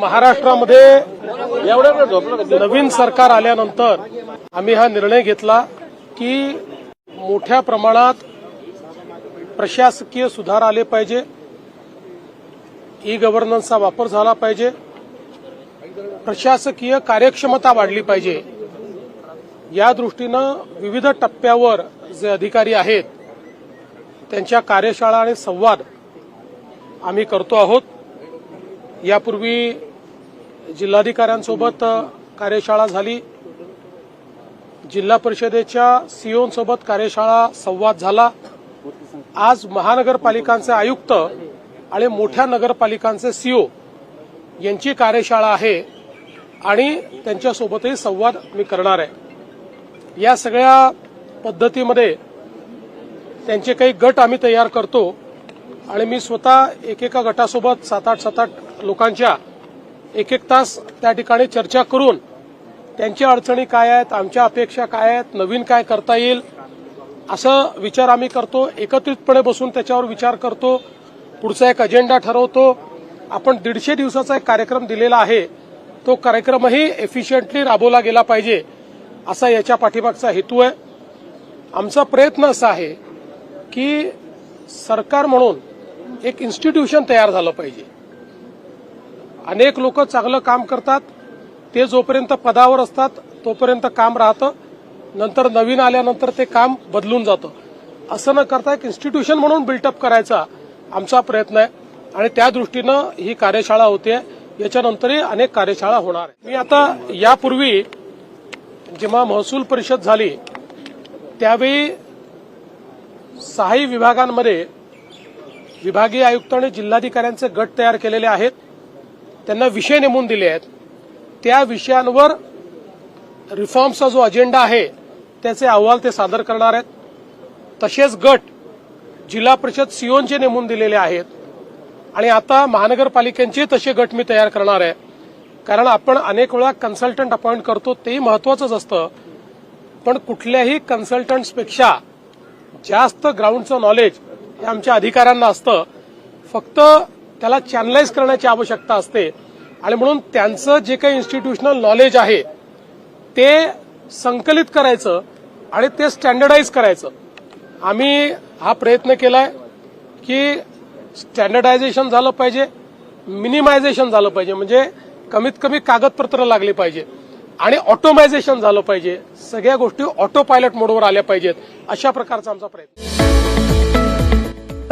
महाराष्ट्रामध्ये नवीन सरकार आल्यानंतर आम्ही हा निर्णय घेतला की मोठ्या प्रमाणात प्रशासकीय सुधार आले पाहिजे. ई गव्हर्नन्सचा वापर झाला पाहिजे. प्रशासकीय कार्यक्षमता वाढली पाहिजे. या दृष्टीनं विविध टप्प्यावर जे अधिकारी आहेत त्यांच्या कार्यशाळा आणि संवाद आम्ही करतो आहोत. यापूर्वी जिल्हाधिकाऱ्यांसोबत कार्यशाळा झाली. जिल्हा परिषदेच्या सीओंसोबत कार्यशाळा संवाद झाला. आज महानगरपालिकांचे आयुक्त आणि मोठ्या नगरपालिकांचे सीओ यांची कार्यशाळा आहे आणि त्यांच्यासोबतही संवाद मी करणार आहे. या सगळ्या पद्धतीमध्ये त्यांचे काही गट आम्ही तयार करतो आणि मी स्वतः एकेका गटासोबत सात आठ सात आठ लोकांच्या एक एक तास त्या ठिकाणी चर्चा करून त्यांच्या अडचणी काय आहेत आमच्या अपेक्षा काय आहेत नवीन काय करता येईल असं विचार आम्ही करतो. एकत्रितपणे बसून त्याच्यावर विचार करतो. पुढचा एक अजेंडा ठरवतो. आपण दीडशे दिवसाचा एक कार्यक्रम दिलेला आहे. तो कार्यक्रमही एफिशियंटली राबवला गेला पाहिजे असा याच्या पाठीमागचा हेतू आहे. आमचा प्रयत्न असा आहे की सरकार म्हणून एक इन्स्टिट्यूशन तयार झालं पाहिजे. अनेक लोक चांगलं काम करतात ते जोपर्यंत पदावर असतात तोपर्यंत काम राहतं. नंतर नवीन आल्यानंतर ते काम बदलून जातं. असं न करता एक इन्स्टिट्यूशन म्हणून बिल्टअप करायचा आमचा प्रयत्न आहे. आणि त्या दृष्टीनं ही कार्यशाळा होते. याच्यानंतरही अनेक कार्यशाळा होणार मी आता यापूर्वी जेव्हा महसूल परिषद झाली त्यावेळी सहाही विभागांमध्ये विभागीय आयुक्त आणि जिल्हाधिकाऱ्यांचे गट तयार केलेले आहेत. त्यांना विषय नेमून दिले आहेत. त्या विषयांवर रिफॉर्मचा जो अजेंडा आहे त्याचे अहवाल ते सादर करणार आहेत. तसेच गट जिल्हा परिषद सीओनचे नेमून दिलेले आहेत. आणि आता महानगरपालिकांचे तसे गट मी तयार करणार आहे. कारण आपण अनेक वेळा कन्सल्टंट अपॉइंट करतो तेही महत्वाचंच असतं. पण कुठल्याही कन्सल्टंट्सपेक्षा जास्त ग्राउंडचं नॉलेज हे आमच्या अधिकाऱ्यांना असतं. फक्त त्याला चॅनलाइज करण्याची आवश्यकता असते. आणि म्हणून त्यांचं जे काही इन्स्टिट्यूशनल नॉलेज आहे ते संकलित करायचं आणि ते स्टँडर्डाईज करायचं. आम्ही हा प्रयत्न केलाय की स्टँडर्डायझेशन झालं पाहिजे मिनिमायझेशन झालं पाहिजे. म्हणजे कमीत कमी कागदपत्र लागले पाहिजे आणि ऑटोमायझेशन झालं पाहिजे. सगळ्या गोष्टी ऑटो पायलट मोडवर आल्या पाहिजेत. अशा प्रकारचा आमचा प्रयत्न.